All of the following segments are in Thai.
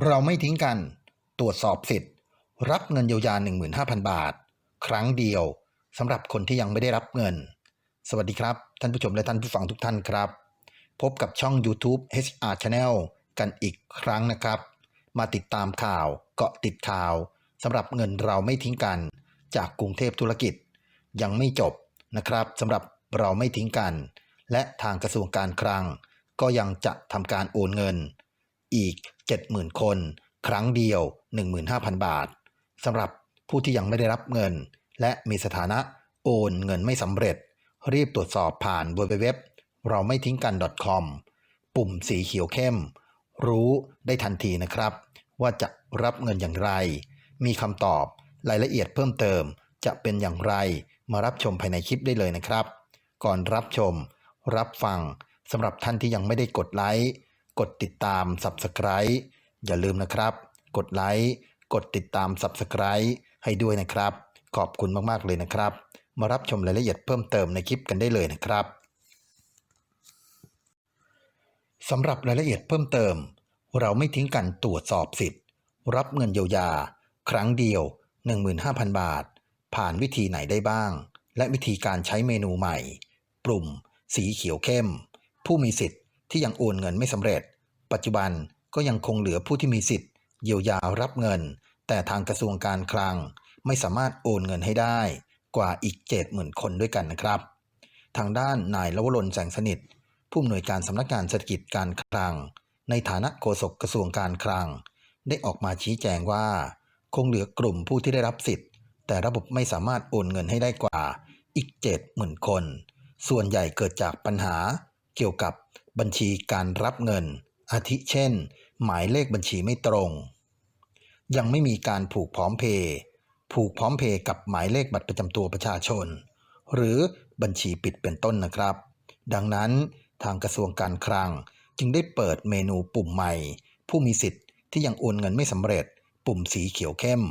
เราไม่ทิ้งกัน ตรวจสอบสิทธิ์ รับเงินเยียวยา 15,000 บาท ครั้งเดียวสำหรับคนที่ยังไม่ได้รับเงิน สวัสดีครับ ท่านผู้ชมและท่านผู้ฟังทุกท่านครับ พบกับช่อง YouTube HR Channel กันอีกครั้งนะครับ มาติดตามข่าวเกาะติดข่าวสำหรับเงินเราไม่ทิ้งกัน จากกรุงเทพธุรกิจ ยังไม่จบนะครับสำหรับเราไม่ทิ้งกัน และทางกระทรวงการคลัง ก็ยังจะทำการโอนเงิน อีก 70,000 คน ครั้งเดียว 15,000 บาทสำหรับผู้ที่ยังไม่ได้รับเงิน และมีสถานะโอนเงินไม่สำเร็จ รีบตรวจสอบผ่าน www เราไม่ทิ้งกัน .com ปุ่มสีเขียวเข้ม รู้ได้ทันทีนะครับ ว่าจะรับเงินอย่างไร มีคำตอบรายละเอียดเพิ่มเติมจะเป็นอย่างไรมารับชมภายในคลิปได้เลยนะครับ ก่อนรับชม รับฟังสำหรับท่านที่ยังไม่ได้กดไลค์ กดติดตาม Subscribe อย่าลืมนะครับ กดไลค์กดติดตาม Subscribe ให้ด้วยนะครับ ขอบคุณมากๆเลยนะครับ มารับชมรายละเอียดเพิ่มเติมในคลิปกันได้เลยนะครับสำหรับรายละเอียดเพิ่มเติม เราไม่ทิ้งกันตรวจสอบสิทธิ์ รับเงินเยียวยา ครั้งเดียว 15,000 บาท ผ่านวิธีไหนได้บ้าง และวิธีการใช้เมนูใหม่ ปุ่ม สีเขียวเข้ม ผู้มีสิทธิ์ ที่ยังโอนเงินไม่สำเร็จ ปัจจุบันก็ยังคงเหลือผู้ที่มีสิทธิ์เยียวยารับเงิน แต่ทางกระทรวงการคลัง ไม่สามารถโอนเงินให้ได้กว่าอีก70,000คนด้วยกันนะครับ ทางด้านนายลวรนแสงสนิท ผู้อำนวยการสำนักงานเศรษฐกิจการคลัง ในฐานะโฆษกกระทรวงการคลัง ได้ออกมาชี้แจงว่า คงเหลือกลุ่มผู้ที่ได้รับสิทธิ์ แต่ระบบไม่สามารถโอนเงินให้ได้กว่าอีก70,000คน ส่วนใหญ่เกิดจากปัญหาเกี่ยวกับ บัญชีการรับเงิน อาทิเช่น หมายเลขบัญชีไม่ตรง ยังไม่มีการผูกพร้อมเพย์ผูกพร้อมเพย์กับหมายเลขบัตรประจำตัวประชาชน หรือบัญชีปิดเป็นต้นนะครับ ดังนั้นทางกระทรวงการคลังจึงได้เปิดเมนูปุ่มใหม่ ผู้มีสิทธิ์ที่ยังโอนเงินไม่สำเร็จ ปุ่มสีเขียวเข้ม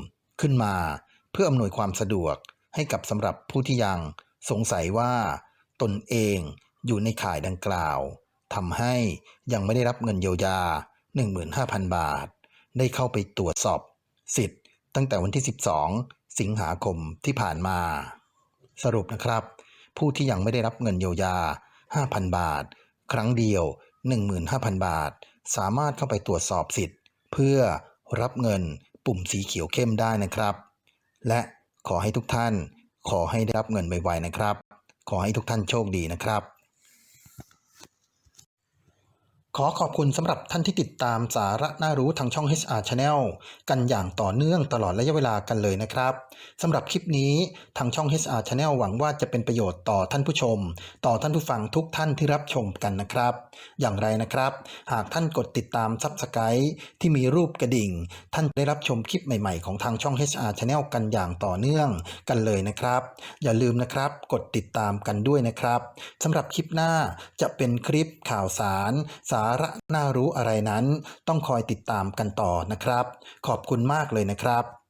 ขึ้นมา เพื่ออำนวยความสะดวกให้กับสำหรับผู้ที่ยังสงสัยว่า ตนเองอยู่ในข่ายดังกล่าว ทำให้ยังไม่ได้รับเงินเยียวยา 15,000 บาท ได้เข้าไปตรวจสอบสิทธิ์ ตั้งแต่วันที่ 12 สิงหาคมที่ผ่านมา สรุปนะครับ ผู้ที่ยังไม่ได้รับเงินเยียวยา 5,000 บาท ครั้งเดียว 15,000 บาท สามารถเข้าไปตรวจสอบสิทธิ์ เพื่อรับเงินปุ่มสีเขียวเข้มได้นะครับ และขอให้ทุกท่านขอให้ได้รับเงินไวๆนะครับ ขอให้ทุกท่านโชคดีนะครับ ขอขอบคุณสำหรับท่านที่ติดตามสาระน่ารู้ทางช่อง HR Channel กันอย่างต่อเนื่องตลอดระยะเวลากันเลยนะครับสำหรับคลิปนี้ทางช่อง HR Channel หวังว่าจะเป็นประโยชน์ต่อท่านผู้ชม ต่อท่านผู้ฟังทุกท่านที่รับชมกันนะครับ อย่างไรนะครับ หากท่านกดติดตาม Subscribe ที่มีรูปกระดิ่ง ท่านได้รับชมคลิปใหม่ๆของทางช่อง HR Channel กันอย่างต่อเนื่องกันเลยนะครับ อย่าลืมนะครับกดติดตามกันด้วยนะครับสำหรับคลิปหน้าจะเป็นคลิปข่าวสารสาระน่ารู้อะไรนั้น ต้องคอยติดตามกันต่อนะครับ ขอบคุณมากเลยนะครับ